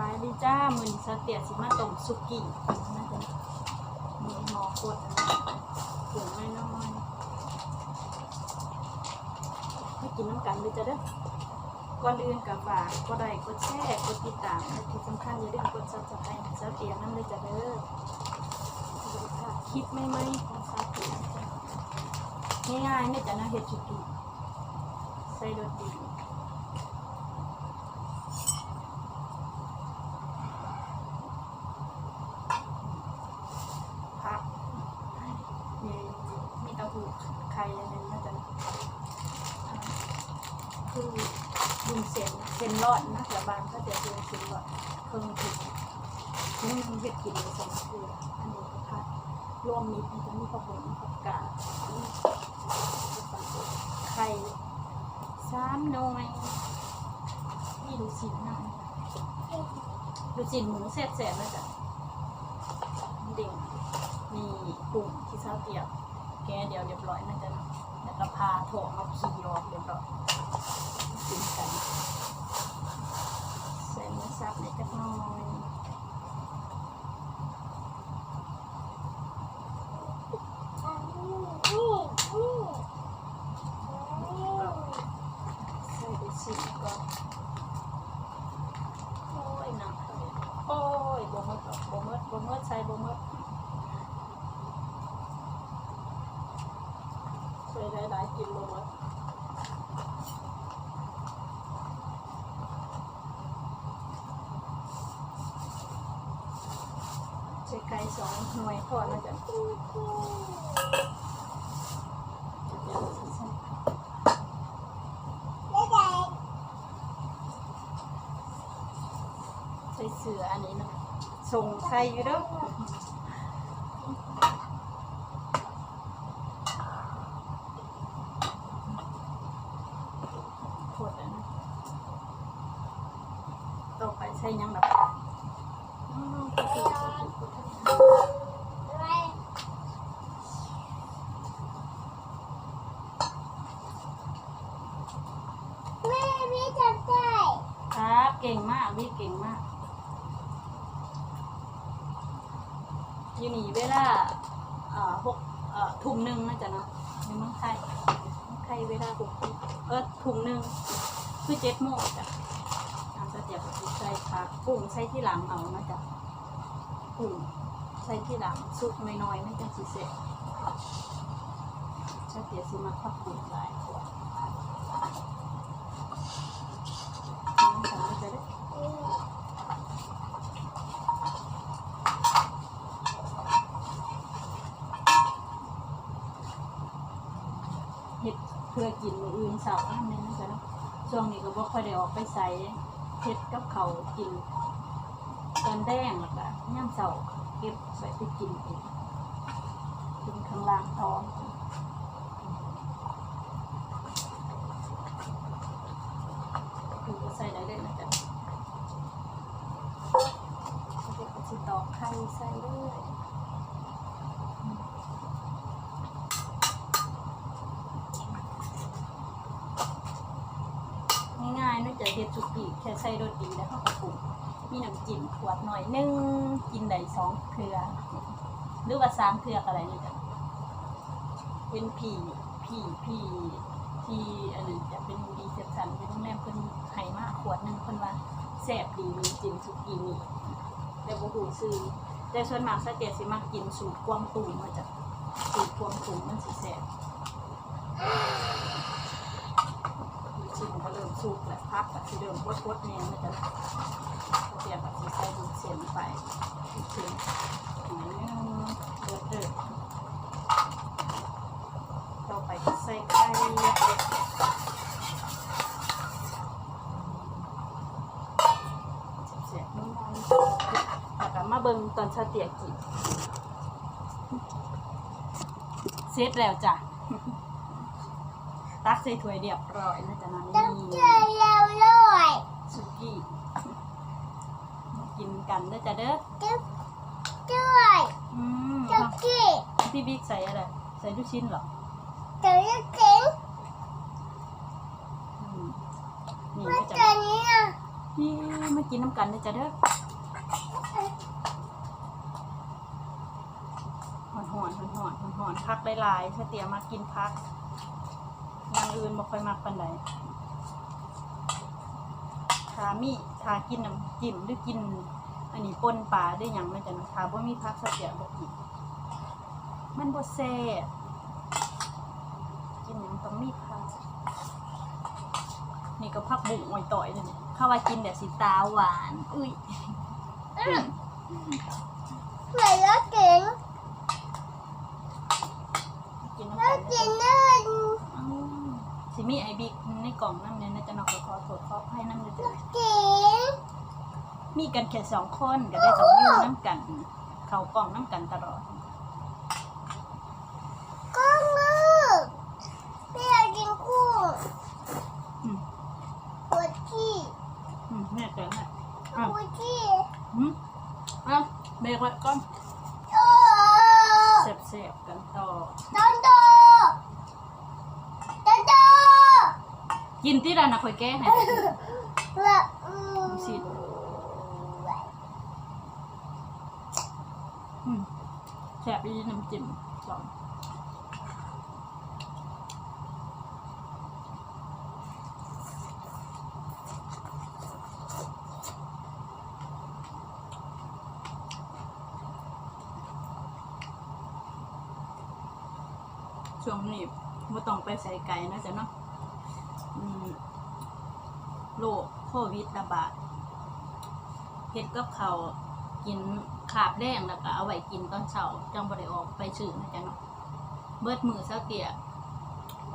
บายดีจ้ามือนสเตียสิมาต้มสุกี้น่าจะมีหมอกดเกี่ยวน้อยน้อยๆให้กินน้ำกันเลยจ้ะเด้อก่อนอื่นกับฝากก็ได้กดแชร์กดติดตามและที่สำคัญอย่าลืมกดซับสไครต์สเตียนั่นเลยจ้ะเด้อคลิปไม่ไม่ของสเตียง่ายๆเนี่ยจ้ะนะเฮ็ดสุกี้ใส่รสดี ผักมีมีเต้า หู้ไข่อะไรน่าจะคือบุญเส้นเส้นรอดนะแต่บางก็จะเป็นเส้นรอดเครื่องถึงนี่มันเห็ดกินในสองเกลืออันนี้ก็ผักรวมมิตรมันจะมีผักผงผักกาดไข่สามหน่วยนี่ดูสิหน้าดูสิหมูแซ่บๆนะจ๊ะเด่งมีปุ่มที่เช้าเตียบ ก้เดียวเรียบร้อยน่าจะเนาะแล้วก็พาโถงเอาขี่ออกเรียบร้อยกินกันใส่เนื้อสับเล็กน้อยใส่ไปชิมก่อนโอ้ยหนักเลยโอ้ยบ่หมดหรอกบ่หมดบ่หมดใส่บ่หมดใส่หลายๆกินบ่หมดใส่ไก่สองหน่วยทอดนะจ๊ะเดี๋ยวสิใส่ใส่เสืออันนี้นะส่งใส่อยู่เด้อโคตรอันนะต่อ ไปใส่หยังดับอ๋อครับ เก่งมากวิเก่งมากอยู่นี่เวลาเอ่อหกเอ่อทุ่มหนึ่งนะจ๊ะเนาะในเมืองไทยเมืองไทยเวลาหกทุ่มเออทุ่มหนึ่งคือเจ็ดโมงจ้ะ อาจจะเดี๋ยวก็สิใส่ผักกุ้งใส่ที่หลังเอานะจ๊ะกุ้งใส่ที่หลังซุปน้อยๆไม่จังสิเสร็จชาเตียสิมาพักกุ้งหลายขวดน้ำตาลจะได้เฮ็ดเพื่อกินมืออื่นเสาร์นั่นเองนะจ๊ะเนาะช่วงนี้ก็บ่ค่อยได้ออกไปใส่ เฮ็ดกับเขากินตอนแดงแล้วก็ย่ำเสาเก็บไว้ไปกินเองกินข้างล่างท้องคือก็ใส่ได้เลยนะจ๊ะเดี๋ยวก็สิตอกไข่ใส่เลย ง่ายๆเนื่องจากเฮ็ดสุกีแค่ใส่โรตีแล้วเขาก็ปรุงมีน้ำจิ้มขวดหน่อยหนึงกินได้สองเครือ หรือว่าสามเครืออะไรนี่จ้ะเป็นผีผีผีที่อันนั้จะเป็นดีเซปชันเป็นโรงแรมเพิ่นให้มากขวดหนึ่งเพิ่นว่าแซ่บดีมีจิ้มสุกี้นี่แต่บ่ฮู้ซื้อแต่ส่วนมากสเตียสิมากินสูตรกวางตุ้งมาจ้ะสูตรกวางตุ้งมันสิแซ่บชิมก็เส่ สุกแล้วพักกับที่เดิมวดๆเนี่ยมันจะเตรียมกับที่ใส่บุญเส้นไปบุญเส้นหน่อยนึงเดือดเดือดต่อไปใส่ไข่เสียบๆน้ำมันแล้วก็มาเบิ่งตอนชาเตียกิเสร็จแล้วจ้ะ ตักใส่ถ้วยเรียบร้อยนะจ๊ะนะนี่สุกี้มากินกันเด้อจ้ะเด้ออืมพี่บิ๊กใส่อะไรใส่ลูกชิ้นเหรออืมนี่ก็จะนี่มากินน้ำกันเลยจ้ะเด้อหอนหอนหอนหอนหอนหอนพักหลายๆถ้าเตียมากินพัก อย่างอื่นบ่ค่อยมักปานใดทามีทากินน้ำจิ้มหรือกิน อันนี้ป่นปลาด้วยหยังมันจะนะทาบ่มีพักสเตียบ่กินมันบ่แซ่บกินหยังต้องมีพักนี่ก็พักบุ้งไว้ต่อยนี่ข้าว่ากินแต่สีตาหวาน อุ้ยไหนแล้วเก่ง กินน้ำ แล้ กั วน กิน เลย เล่น อ้าวสิมีไอบิ๊ กล่องนั่งเนี่ยนะจะนอกขอโทษขอให้นั่งเลยจ้ะเก่งมีกันแค่สองคนก็ได้ต้องอยู่น้ำกัน เขากล่องน้ำกันตลอด ก็มือพี่อยากกินกุ้ง อืม ปวดขี้ อืมแม่เกิดละอ้าว ปวดขี้ อืมอ้าวเบรกไว้ก่อน โอ้ เสียบๆกันต่อ ตันโตตันโต กินที่ร้านนะคอยแก้ให้ละอืมดูสิอืมแสบอีน้ำจิ้มสองช่วงนี้ไม่ต้องไปใส่ไก่นะจ๊ะเนาะอืม โรคโควิดระบาดเฮ็ดกับเขากินขาบแดงแล้วก็เอาไว้กินตอนเช้าจังบ่ได้ออกไปซื้อนะจ๊ะเนาะเบิดมือเช้าเตีย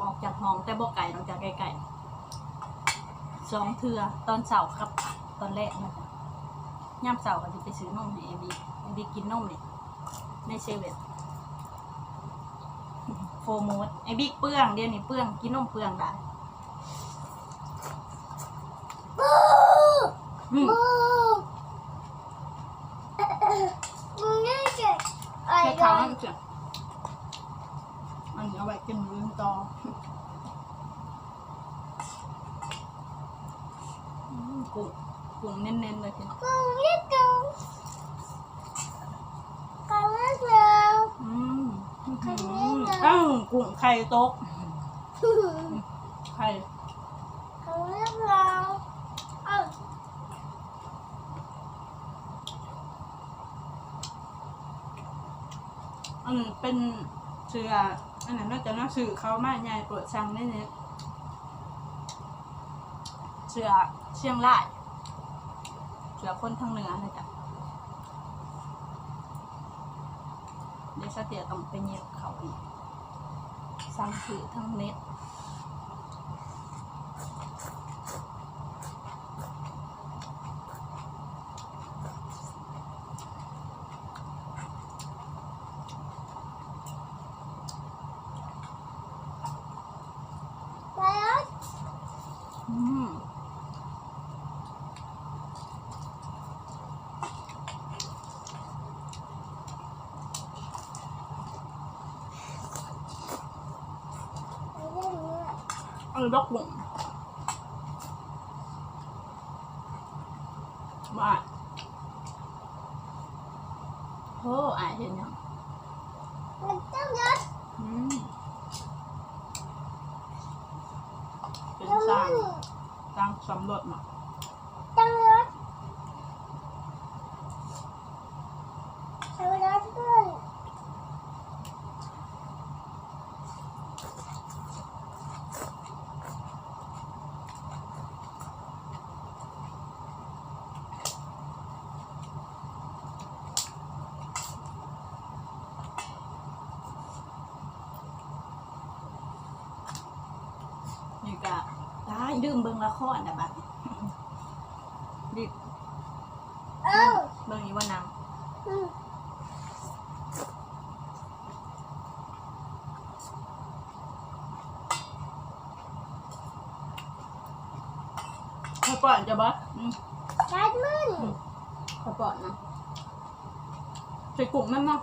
ออกจากห้องแต่บ่ไก่ออกจากไกลๆสองเทื่อตอนเช้าครับตอนแรกนะจ๊ะย่ามเช้าก็สิไปซื้อนมให้เอบีเอบีกินนมนี่ในเซเว่นโฟร์โมดไอบิ๊กเปื้องเดี๋ยวนี้เปื้องกินนมเปื้องได้ นี่เก่งอะไรแค่กัเท้านนั่นเสียอันนี้เอาไว้กินมื้อต่อกุ้งกุ้งเน้นๆเลยทีมึงนี่เก่งกันแล้วอืมอ้าวกุ้งไข่ตกไข่กันแล้วเอ้า อันเป็นเสืออันนั้นน่าจะน่าสื่อเขามาใหญ่โปรดชังได้เนี่ยเสือเชียงรายเสือคนทางเหนือเลยจ้ะเดี๋ยวสเตียต้องไปเย็บเขาอีกสั่งถือทั้งเน็ต แล้ว อืม ไปเล่นเนี่ย เออดอกหลงบ้าโอ้อายเห็นยัง มันต้องยัด อืมเป็น แล้ว สร้าง มึง สร้างสำรวจมา ต้องยัดเอายัดด้วย นี่ก็ได้ดื่มเบิ่งละครนะบัดนี้รีบเอ้าเบิ่งอีว่านางอืมข้าวป้อนจะบ่อืมยัดมึงข้าวป้อนนะใส่กุ้งนั่นเนาะ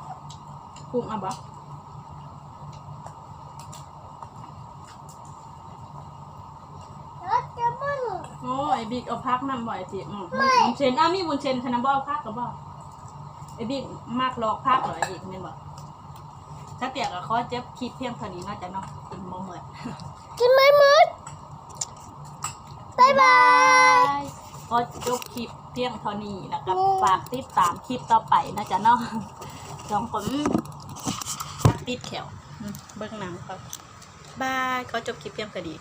กุ้งอะบ่ ยัดจะมึง อือ้ไอ้บิ๊กเอาพักนำบ่อยสิอืมมีบุญเชนอ้าวมีบุญเชนชนะบ่เอาพักกับบ่ไอ้บิ๊กมากลอกพักเหรอไอ้บิ๊กแม่นบ่ถ้าเตียกก็ขอเจ็บคลิปเพียงเท่านี้เนาะจ้ะเนาะกินบ่เหมือนกินไม่หมดบายบาย ก็จบคลิปเพียงเท่านี้แล้วก็ฝากติดตามคลิปต่อไปนะจ๊ะเนาะสองคนติดแขวอืมเบิ่งหนังครับบายก็จบคลิปเพียงเท่านี้